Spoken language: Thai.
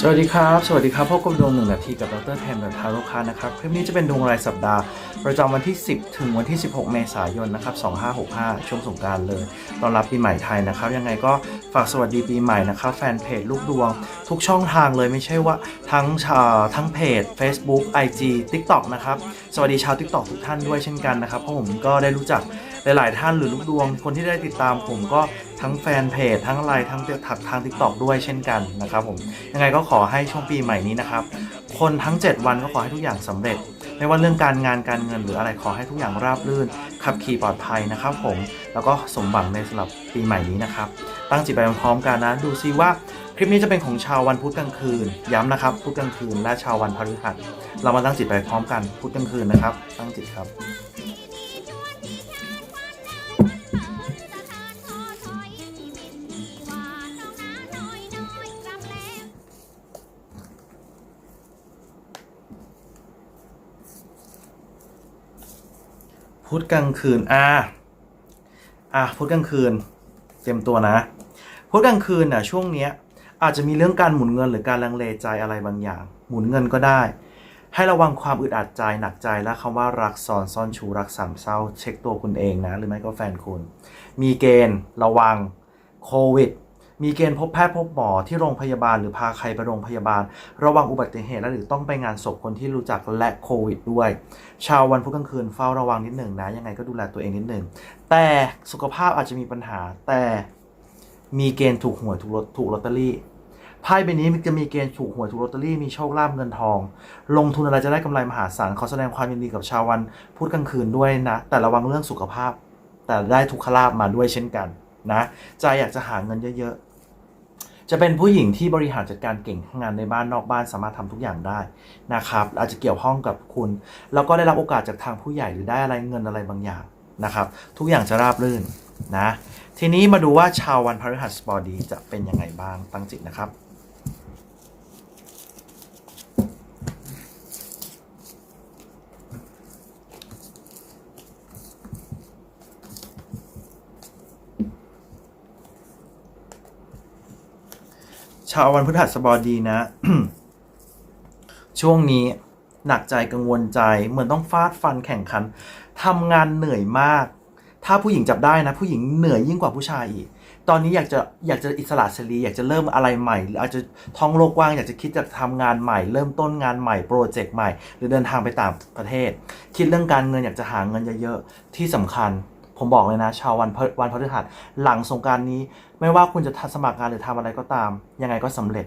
สวัสดีครับ สวัสดีครับพบกับดวงหนึ่งนาทีกับดรเทมกับทาโร่คานะครับ คลิปนี้จะเป็นดวงรายสัปดาห์ ประจำวันที่ 10 ถึงวันที่ 16 เมษายนนะครับ 2565 ช่วงสงการเลยต้อนรับปีใหม่ไทยนะครับ ยังไงก็ฝากสวัสดีปีใหม่นะครับ แฟนเพจลูกดวง ทุกช่องทางเลยไม่ใช่ว่าทั้งชาทั้งเพจ Facebook IG TikTok นะครับ สวัสดีชาว TikTok ทุกท่านด้วยเช่นกันนะครับ เพราะผมก็ได้รู้จัก หลายๆท่านหรือลูกดวง คนที่ได้ติดตามผมก็ทั้งแฟนเพจทั้งไลน์ทั้งถักทางทิกตอกด้วยเช่นกันนะครับผมยังไงก็ขอให้ช่วงปีใหม่นี้นะครับ คนทั้ง 7 วันก็ขอให้ทุกอย่างสำเร็จ ไม่ว่าเรื่องการงานการเงินหรืออะไรขอให้ทุกอย่างราบรื่น ขับขี่ปลอดภัยนะครับผมแล้วก็สมหวังในสำหรับปีใหม่นี้นะครับตั้งจิตไปพร้อมๆกันนะดูซิว่าคลิปนี้จะเป็นของชาววันพุธกลางคืน ย้ำนะครับพุธกลางคืนและชาววันพฤหัสเรามาตั้งจิตไปพร้อมกันพุธกลางคืนนะครับ ตั้งจิตครับ พุธกลางคืน อ่า อะพุธกลางคืน เตรียมตัวนะ พุธกลางคืนน่ะ ช่วงเนี้ย อาจจะมีเรื่องการหมุนเงินหรือการลังเลใจอะไรบางอย่าง หมุนเงินก็ได้ ให้ระวังความอึดอัดใจหนักใจและคำว่ารักซ้อนซ่อนชูรักสามเศร้า เช็คตัวคุณเองนะ หรือไม่ก็แฟนคุณ มีเกณฑ์ ระวังโควิด มีเกณฑ์พบแพทย์พบหมอที่โรงพยาบาลหรือพาใครไปโรงพยาบาล ระวังอุบัติเหตุและหรือต้องไปงานศพคนที่รู้จักและโควิดด้วย ชาววันพุธกลางคืนเฝ้าระวังนิดหนึ่งนะ ยังไงก็ดูแลตัวเองนิดหนึ่ง แต่สุขภาพอาจจะมีปัญหา แต่มีเกณฑ์ถูกหวยถูกลอตถูกลอตเตอรี่ไพ่ใบนี้มันจะมีเกณฑ์ถูกหวยถูกลอตเตอรี่มีโชคลาภเงินทอง ลงทุนอะไรจะได้กำไรมหาศาลขอแสดงความยินดีกับชาววันพุธกลางคืนด้วยนะ แต่ระวังเรื่องสุขภาพ แต่ได้ทุกขลาภมาด้วยเช่นกันนะใจอยากจะหาเงินเยอะๆ จะเป็นผู้หญิงที่บริหารจัดการเก่งทั้งงานในบ้านนอกบ้านสามารถทำทุกอย่างได้นะครับ อาจจะเกี่ยวข้องกับคุณ แล้วก็ได้รับโอกาสจากทางผู้ใหญ่หรือได้อะไรเงินอะไรบางอย่างนะครับ ทุกอย่างจะราบรื่นนะ ทีนี้มาดูว่าชาววันพฤหัสบดีจะเป็นยังไงบ้างตั้งจิตนะครับ ชาววันพฤหัสบดีนะ ช่วงนี้หนักใจกังวลใจ เหมือนต้องฟาดฟันแข่งขันทำงานเหนื่อยมาก ถ้าผู้หญิงจับได้นะ ผู้หญิงเหนื่อยยิ่งกว่าผู้ชายอีก ตอนนี้อยากจะอยากจะอิสระเสรี อยากจะเริ่มอะไรใหม่หรืออาจจะท้องโลกกว้างอยากจะคิดจะทำงานใหม่ เริ่มต้นงานใหม่โปรเจกต์ใหม่ หรือเดินทางไปต่างประเทศ คิดเรื่องการเงินอยากจะหาเงินเยอะๆที่สำคัญ ผมบอกเลยนะ ชาววันวันพฤหัสหลังสงการนี้ ไม่ว่าคุณจะสมัครงานหรือทำอะไรก็ตาม ยังไงก็สำเร็จ